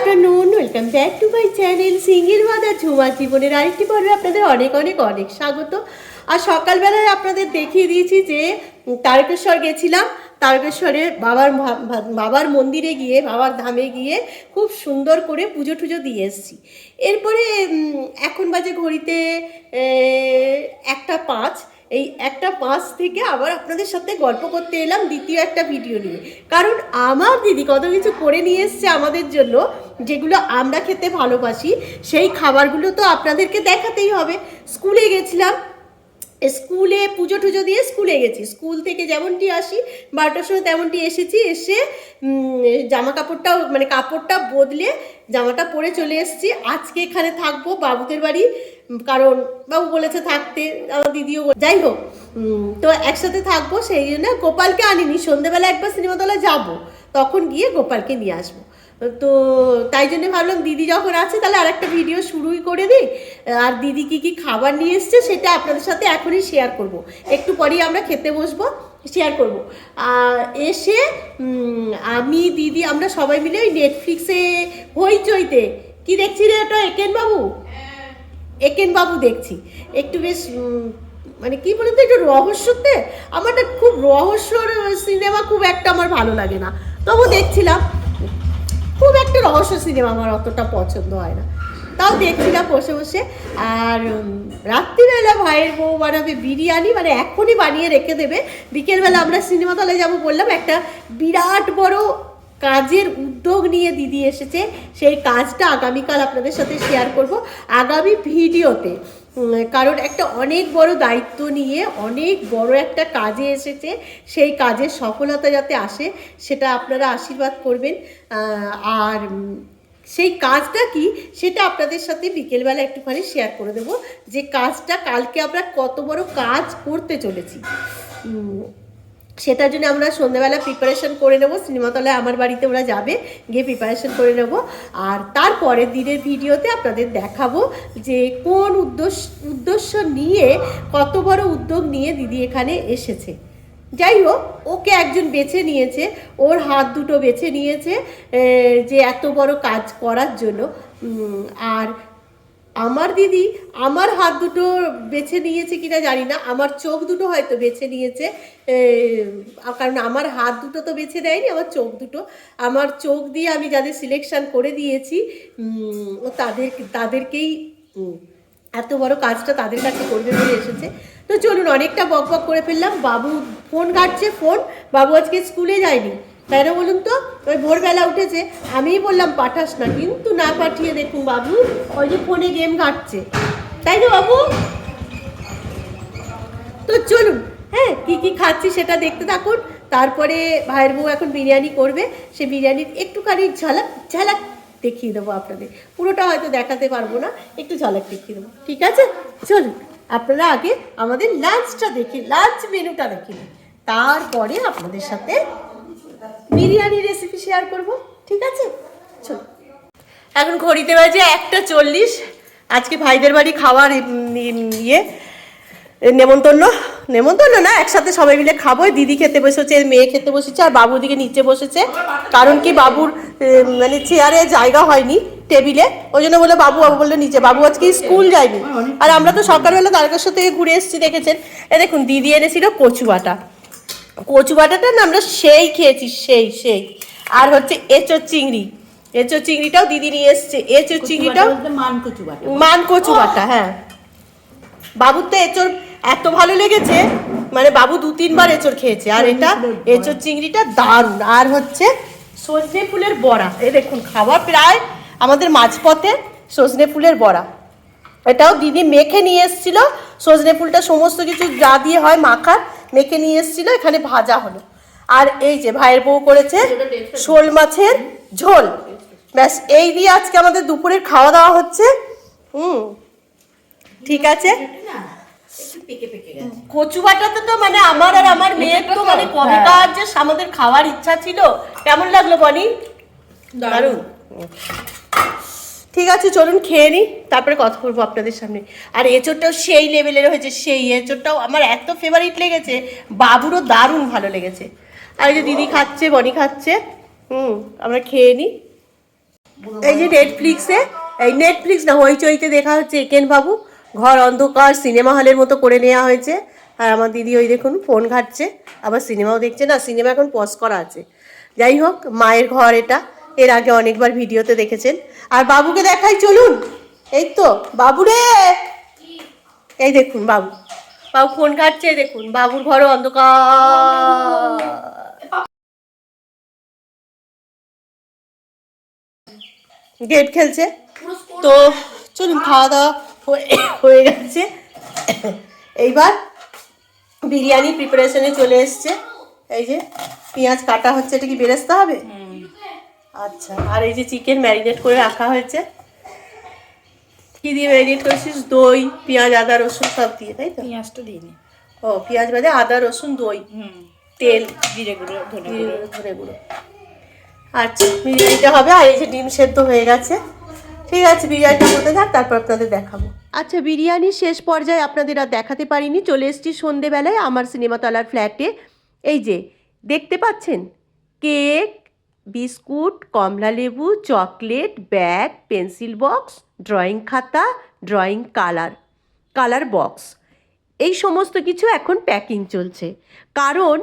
Afternoon welcome back to my channel single mother Jhuma জীবনের আরেকটি পর্বে আপনাদের অনেক অনেক অনেক স্বাগত। আর সকালবেলায় আপনাদের দেখিয়ে দিয়েছি যে তারকেশ্বর গেছিলাম। তারকেশ্বরে বাবার বাবার মন্দিরে গিয়ে, বাবার ধামে গিয়ে খুব সুন্দর করে পুজো টুজো দিয়ে এসেছি। এরপরে এখন বাজে ঘড়িতে একটা পাঁচ। এই একটা পাঁচ থেকে আবার আপনাদের সাথে গল্প করতে এলাম দ্বিতীয় একটা ভিডিও নিয়ে। কারণ আমার দিদি কত কিছু করে নিয়ে এসছে আমাদের জন্য, যেগুলো আমরা খেতে ভালোবাসি, সেই খাবারগুলো তো আপনাদেরকে দেখাতেই হবে। স্কুলে গেছিলাম স্কুলে পুজো টুজো দিয়ে স্কুলে গেছি। স্কুল থেকে যেমনটি আসি, বারোটার সময় তেমনটি এসেছি, এসে জামা কাপড়টাও মানে কাপড়টা বদলে জামাটা পরে চলে এসেছি। আজকে এখানে থাকব বাবুদের বাড়ি কারণ বাবু বলেছে থাকতে, আমার দিদিও যাই হোক তো একসাথে থাকব, সেই জন্য গোপালকে আনিনি। সন্ধেবেলা একবার সিনেমা তলায় যাব, তখন গিয়ে গোপালকে নিয়ে আসব। তো তাই জন্য ভাবলাম দিদি যখন আছে তাহলে আরেকটা ভিডিও শুরুই করে দিই। আর দিদি কি কি খাবার নিয়ে এসছে সেটা আপনাদের সাথে এখনই শেয়ার করব। একটু পরেই আমরা খেতে বসবো শেয়ার করব। আর এসে আমি, দিদি, আমরা সবাই মিলে ওই নেটফ্লিক্সে হইচইতে। কি দেখছি রে ওটা, একেন বাবু? একেন বাবু দেখছি। একটু বেশ মানে কি বলতো, একটু রহস্যতে। আমারটা খুব রহস্যর সিনেমা খুব একটা আমার ভালো লাগে না। তবু দেখছিলাম। একটা রহস্য সিনেমা আমার অতটা পছন্দ হয় না। তাও দেখছিলাম বসে বসে। আর রাত্রিবেলা ভাইয়ের বউ বানাবে বিরিয়ানি মানে এখনই বানিয়ে রেখে দেবে। বিকেলবেলা আমরা সিনেমা তলে যাব বললাম, একটা বিরাট বড় কাজের উদ্যোগ নিয়ে দিদি এসেছে। সেই কাজটা আগামীকাল আপনাদের সাথে শেয়ার করব। আগামী ভিডিওতে কারণ একটা অনেক বড় দায়িত্ব নিয়ে অনেক বড় একটা কাজে এসেছে, সেই কাজের সফলতা যাতে আসে সেটা আপনারা আশীর্বাদ করবেন। আর সেই কাজটা কি সেটা আপনাদের সাথে বিকেলবেলা একটুখানি শেয়ার করে দেব। যে কাজটা কালকে আমরা কত বড় কাজ করতে চলেছি। সেটার জন্য আমরা সন্ধ্যাবেলা প্রিপারেশন করে নেব। সিনেমাতলায় আমার বাড়িতে ওরা যাবে, গিয়ে প্রিপারেশন করে নেব। আর তারপরের দিনের ভিডিওতে আপনাদের দেখাবো যে কোন উদ্দেশ্য উদ্দেশ্য নিয়ে, কত বড় উদ্যোগ নিয়ে দিদি এখানে এসেছে। যাই হোক, ওকে একজন বেছে নিয়েছে, ওর হাত দুটো বেছে নিয়েছে যে এত বড় কাজ করার জন্য। আর আমার দিদি আমার হাত দুটো বেছে নিয়েছে কিনা জানি না, আমার চোখ দুটো হয়তো বেছে নিয়েছে কারণ আমার হাত দুটো তো বেছে দেয়নি আমার চোখ দুটো। আমার চোখ দিয়ে আমি যাদের সিলেকশান করে দিয়েছি ও তাদের, তাদেরকেই এত বড় কাজটা তাদের কাছে করবে বলে এসেছে। তো চলুন, অনেকটা বক বক করে ফেললাম। বাবু ফোন ঘাটছে ফোন। বাবু আজকে স্কুলে যায়নি। কেন বলুন তো? ওই ভোরবেলা উঠেছে। আমিই বললাম, পাঠাস না। কিন্তু না পাঠিয়ে দেখুন বাবু, ওই যে ফোনে গেম ঘাটছে তাই তো বাবু? তো চলুন হ্যাঁ কি কি খাচ্ছি সেটা দেখতে থাকুন। তারপরে ভাইয়ের বউ এখন বিরিয়ানি করবে, সে বিরিয়ানির একটুখানি ঝালাক ঝালাক দেখিয়ে দেবো আপনাদের। পুরোটা হয়তো দেখাতে পারব না, একটু ঝালাক দেখিয়ে দেবো। ঠিক আছে? চলুন, আপনারা আগে আমাদের লাঞ্চটা দেখি লাঞ্চ মেনুটা দেখে তারপরে আপনাদের সাথে বিরিয়ানি রেসিপি শেয়ার করব। ঠিক আছে? চলুন। এখন ঘড়িতে বাজে একটা চল্লিশ। আজকে ভাইদের বাড়ি খাওয়ার ইয়ে নেমন্তন্ন। নেমন্তন্ন না, একসাথে সবাই মিলে খাব। দিদি খেতে বসেছে মেয়ে খেতে বসেছে, আর বাবু দিকে নিচে বসেছে। কারণ কি বাবুর মানে চেয়ারে জায়গা হয়নি টেবিলে। ওই জন্য বলে বাবু বাবু বলল নিচে। বাবু আজকে স্কুল যায়নি। আর আমরা তো সকালবেলা তারকেশ্বর থেকে ঘুরে এসেছি, দেখেছেন? এ দেখুন, দিদি এনেছিল কচু বাটা। কচু বাটাটা না আমরা সেই খেয়েছি, সেই সেই। আর হচ্ছে এঁচোর চিংড়ি। এঁচোর চিংড়িটাও দিদি নিয়ে এসছে। এঁচোর চিংড়িটাও মান কচু বাটা বাটা হ্যাঁ। বাবুর তো এঁচোর এত ভালো লেগেছে মানে বাবু দু তিনবার এঁচোর খেয়েছে আর এটা এঁচোর চিংড়িটা দারুণ। আর হচ্ছে সজনে ফুলের বড়া এ দেখুন খাবার প্রায় আমাদের মাঝপথে সজনে ফুলের বড়া। এটাও দিদি মেখে নিয়ে এসেছিল সজনে ফুলটা সমস্ত কিছু যা দিয়ে হয় মাখা মেখে নিয়ে এসেছিল এখানে ভাজা হলো। আর এই যে ভাইয়ের বউ করেছে শোল মাছের ঝোল। ব্যাস এই দিয়ে আজকে আমাদের দুপুরের খাওয়া দাওয়া হচ্ছে। হুম ঠিক আছে? পেকে পেকে কচু বাটাতে তো মানে আমার আর আমার মেয়ের তো মানে কবেকার যে আমাদের খাওয়ার ইচ্ছা ছিল। কেমন লাগল বনি? দারুণ। ঠিক আছে চলুন খেয়ে নিই তারপরে কথা বলব আপনাদের সামনে। আর এঁচোরটাও সেই লেভেলের হয়েছে সেই এঁচোরটাও আমার এত ফেভারিট লেগেছে। বাবুরও দারুণ ভালো লেগেছে। আর যে দিদি খাচ্ছে, বনি খাচ্ছে, হুম, আমরা খেয়ে নিই এই যে নেটফ্লিক্সে এই নেটফ্লিক্স না, হইচইতে দেখা হচ্ছে একেন বাবু। ঘর অন্ধকার, সিনেমা হলের মতো করে নেওয়া হয়েছে। আর আমার দিদি ওই দেখুন, ফোন ঘাটছে, আবার সিনেমাও দেখছে। না, সিনেমা এখন পজ করা আছে। যাই হোক, মায়ের ঘর এটা। এর আগে অনেকবার ভিডিওতে দেখেছেন। আর বাবুকে দেখাই, চলুন। এই তো, বাবু রে! এই দেখুন, বাবু। বাবু ফোন ঘাটছে দেখুন বাবুর ঘরও অন্ধকার। গেট খেলছে। তো চলুন খাওয়া দাওয়া হয়ে- হয়ে গেছে। এইবার বিরিয়ানি প্রিপারেশনে চলে এসছে। এই যে পেঁয়াজ কাটা হচ্ছে এটা কি বেরেস্তা হবে? আচ্ছা আর এই যে চিকেন ম্যারিনেট করে রাখা হয়েছে। কি দিয়ে ম্যারিনেট করেছিস? দই পেঁয়াজ আদা রসুন সব দিয়ে তাই তো? পেঁয়াজটা দিইনি ও পেঁয়াজ বাদে আদা রসুন দই হুম। তেল জিরে গুঁড়ো ধনে গুঁড়ো গুঁড়ো, ধনে গুঁড়ো। আচ্ছা বিরিয়ানিটা হবে। আর এই যে ডিম সেদ্ধ হয়ে গেছে। ঠিক আছে বিরিয়ানিটা হতে থাক তারপর আপনাদের দেখাবো। আচ্ছা বিরিয়ানির শেষ পর্যায়ে আপনাদের আর দেখাতে পারিনি। চলে এসেছি সন্ধেবেলায় আমার সিনেমাতলার ফ্ল্যাটে এই যে দেখতে পাচ্ছেন? কেক বিস্কুট, কমলা লেবু, chocolate, bag, pencil box, drawing খাতা, ড্রয়িং কালার কালার বক্স। এই সমস্ত কিছু এখন প্যাকিং চলছে। কারণ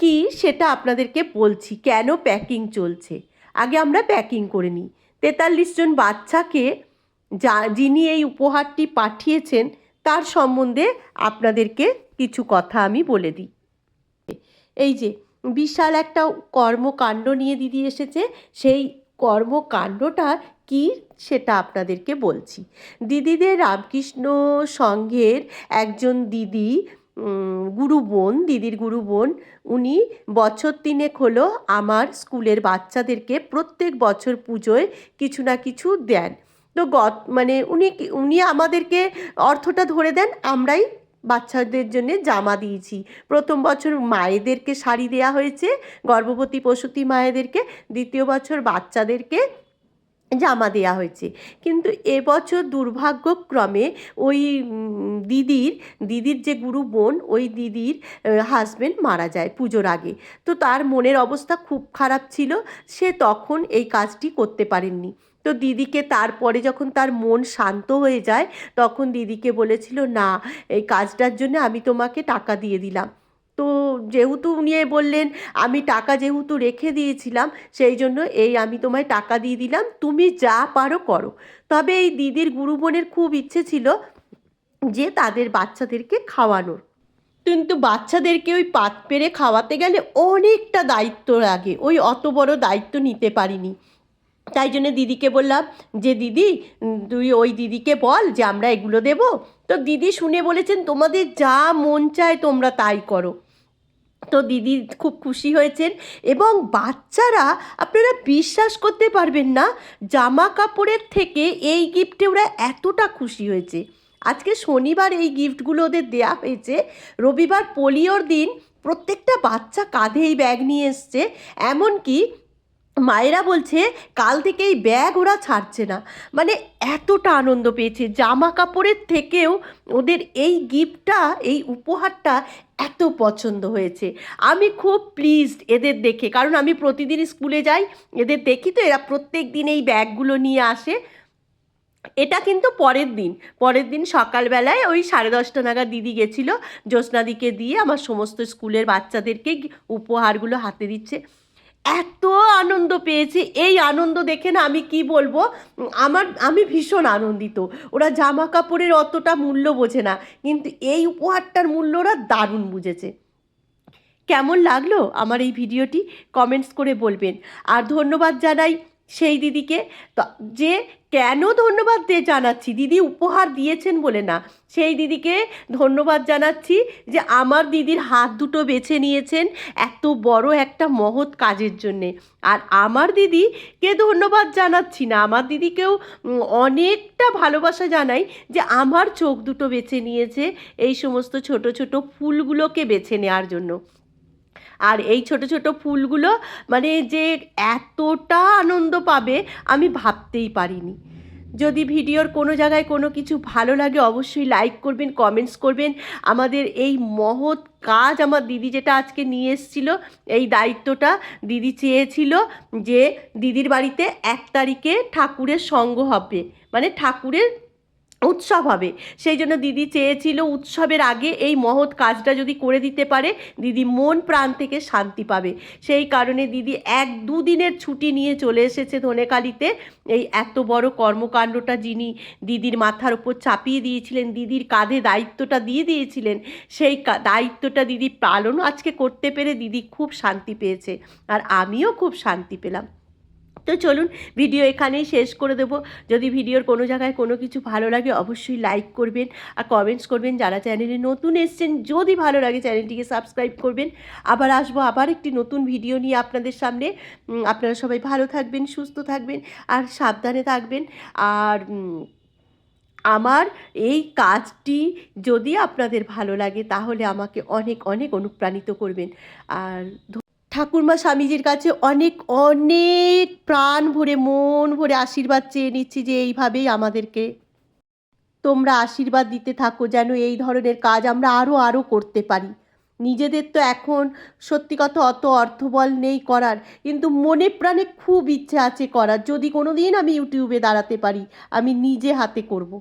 কি সেটা আপনাদেরকে বলছি, কেন প্যাকিং চলছে? আগে আমরা প্যাকিং করে নিই। তেতাল্লিশ জন বাচ্চাকে যা, যিনি এই উপহারটি পাঠিয়েছেন, তার সম্বন্ধে আপনাদেরকে কিছু কথা আমি বলে দিই। এই যে বিশাল একটা কর্মকাণ্ড নিয়ে দিদি এসেছে। সেই কর্মকাণ্ডটা কি সেটা আপনাদেরকে বলছি। দিদিদের রামকৃষ্ণ সংঘের একজন দিদি গুরু বোন, দিদির গুরু বোন, উনি বছর তিনেক হলো আমার স্কুলের বাচ্চাদেরকে প্রত্যেক বছর পুজোয় কিছু না কিছু দেন। তো গত মানে উনি উনি আমাদেরকে অর্থটা ধরে দেন, আমরাই বাচ্চাদের জন্য জামা দিয়েছি। প্রথম বছর মায়েদেরকে শাড়ি দেয়া হয়েছে, গর্ভবতী প্রসূতি মায়েদেরকে, দ্বিতীয় বছর বাচ্চাদেরকে জামা দেয়া হয়েছে। কিন্তু এবছর দুর্ভাগ্যক্রমে ওই দিদির দিদির যে গুরু বোন, ওই দিদির হাজবেন্ড মারা যায় পুজোর আগে। তো তার মনের অবস্থা খুব খারাপ ছিল, সে তখন এই কাজটি করতে পারেননি। তো দিদিকে তারপরে যখন তার মন শান্ত হয়ে যায়, তখন দিদিকে বলেছিল, না, এই কাজটার জন্য আমি তোমাকে টাকা দিয়ে দিলাম। তো যেহেতু উনি বললেন, আমি টাকা যেহেতু রেখে দিয়েছিলাম, সেই জন্য এই আমি তোমায় টাকা দিয়ে দিলাম, তুমি যা পারো করো। তবে এই দিদির গুরু বোনের খুব ইচ্ছে ছিল যে তাদের বাচ্চাদেরকে খাওয়ানোর। কিন্তু বাচ্চাদেরকে ওই পাত পেরে খাওয়াতে গেলে অনেকটা দায়িত্ব লাগে, ওই অত বড় দায়িত্ব নিতে পারিনি। তাই জন্য দিদিকে বললাম যে, দিদি তুই ওই দিদিকে বল যে আমরা এগুলো দেব। তো দিদি শুনে বলেছেন, তোমাদের যা মন চায় তোমরা তাই করো। তো দিদি খুব খুশি হয়েছেন এবং বাচ্চারা, আপনারা বিশ্বাস করতে পারবেন না, জামা কাপড়ের থেকে এই গিফটে ওরা এতটা খুশি হয়েছে। আজকে শনিবার এই গিফটগুলো ওদের দেয়া হয়েছে। রবিবার পোলিওর দিন প্রত্যেকটা বাচ্চা কাঁধে এই ব্যাগ নিয়ে এসছে। এমনকি মায়েরা বলছে, কাল থেকে এই ব্যাগ ওরা ছাড়ছে না। মানে এতটা আনন্দ পেয়েছে। জামা কাপড়ের থেকেও ওদের এই গিফটটা, এই উপহারটা এত পছন্দ হয়েছে। আমি খুব প্লিজড এদের দেখে। কারণ আমি প্রতিদিন স্কুলে যাই, এদের দেখি তো, এরা প্রত্যেক দিন এই ব্যাগগুলো নিয়ে আসে। এটা কিন্তু পরের দিন। পরের দিন সকালবেলায় ওই সাড়ে দশটা নাগাদ দিদি গেছিল, জ্যোৎস্নাদিকে দিয়ে আমার সমস্ত স্কুলের বাচ্চাদেরকে উপহারগুলো হাতে দিচ্ছে। এত আনন্দ পেয়েছি। এই আনন্দ দেখে না আমি কি বলব? আমার, আমি ভীষণ আনন্দিত। ওরা জামা কাপড়ের অতটা মূল্য বোঝে না, কিন্তু এই উপহারটার মূল্য ওরা দারুণ বুঝেছে। কেমন লাগল আমার এই ভিডিওটি? কমেন্টস করে বলবেন। আর ধন্যবাদ জানাই সেই দিদিকে। যে কেন ধন্যবাদ দিয়ে জানাচ্ছি, দিদি উপহার দিয়েছেন বলে না, সেই দিদিকে ধন্যবাদ জানাচ্ছি যে আমার দিদির হাত দুটো বেছে নিয়েছেন এত বড় একটা মহৎ কাজের জন্যে। আর আমার দিদিকে ধন্যবাদ জানাচ্ছি না, আমার দিদিকেও অনেকটা ভালোবাসা জানাই যে আমার চোখ দুটো বেছে নিয়েছে এই সমস্ত ছোট ছোট ফুলগুলোকে বেছে নেওয়ার জন্য। আর এই ছোট ছোট ফুলগুলো মানে যে এতটা আনন্দ পাবে, আমি ভাবতেই পারিনি। যদি ভিডিওর কোনো জায়গায় কোনো কিছু ভালো লাগে, অবশ্যই লাইক করবেন কমেন্টস করবেন। আমাদের এই মহৎ কাজ আমার দিদি যেটা আজকে নিয়ে এসেছিল, এই দায়িত্বটা দিদি চেয়েছিল যে দিদির বাড়িতে এক তারিখে ঠাকুরের সঙ্গ হবে। মানে ঠাকুরের উৎসব হবে। সেই জন্য দিদি চেয়েছিল উৎসবের আগে এই মহৎ কাজটা যদি করে দিতে পারে, দিদি মন প্রাণ থেকে শান্তি পাবে। সেই কারণে দিদি এক দুদিনের ছুটি নিয়ে চলে এসেছে ধনেকালিতে। এই এত বড় কর্মকাণ্ডটা যিনি দিদির মাথার উপর চাপিয়ে দিয়েছিলেন, দিদির কাঁধে দায়িত্বটা দিয়ে দিয়েছিলেন, সেই দায়িত্বটা দিদি পালন আজকে করতে পেরে দিদি খুব শান্তি পেয়েছে। আর আমিও খুব শান্তি পেলাম। তো চলুন ভিডিও এখানেই শেষ করে দেবো। যদি ভিডিওর কোনো জায়গায় কোনো কিছু ভালো লাগে, অবশ্যই লাইক করবেন আর কমেন্টস করবেন। যারা চ্যানেলে নতুন এসছেন, যদি ভালো লাগে চ্যানেলটিকে সাবস্ক্রাইব করবেন। আবার আসব আবার একটি নতুন ভিডিও নিয়ে আপনাদের সামনে। আপনারা সবাই ভালো থাকবেন, সুস্থ থাকবেন আর সাবধানে থাকবেন। আর আমার এই কাজটি যদি আপনাদের ভালো লাগে, তাহলে আমাকে অনেক অনেক অনুপ্রাণিত করবেন। আর ঠাকুরমা স্বামীজির কাছে অনেক অনেক প্রাণ ভরে, মন ভরে আশীর্বাদ চেয়ে নিচ্ছি যে এইভাবেই আমাদেরকে তোমরা আশীর্বাদ দিতে থাকো, যেন এই ধরনের কাজ আমরা আরও আরও করতে পারি। নিজেদের তো এখন সত্যি কথা অত অর্থবল নেই করার, কিন্তু মনে প্রাণে খুব ইচ্ছে আছে করার। যদি কোনো দিন আমি ইউটিউবে দাঁড়াতে পারি, আমি নিজে হাতে করব।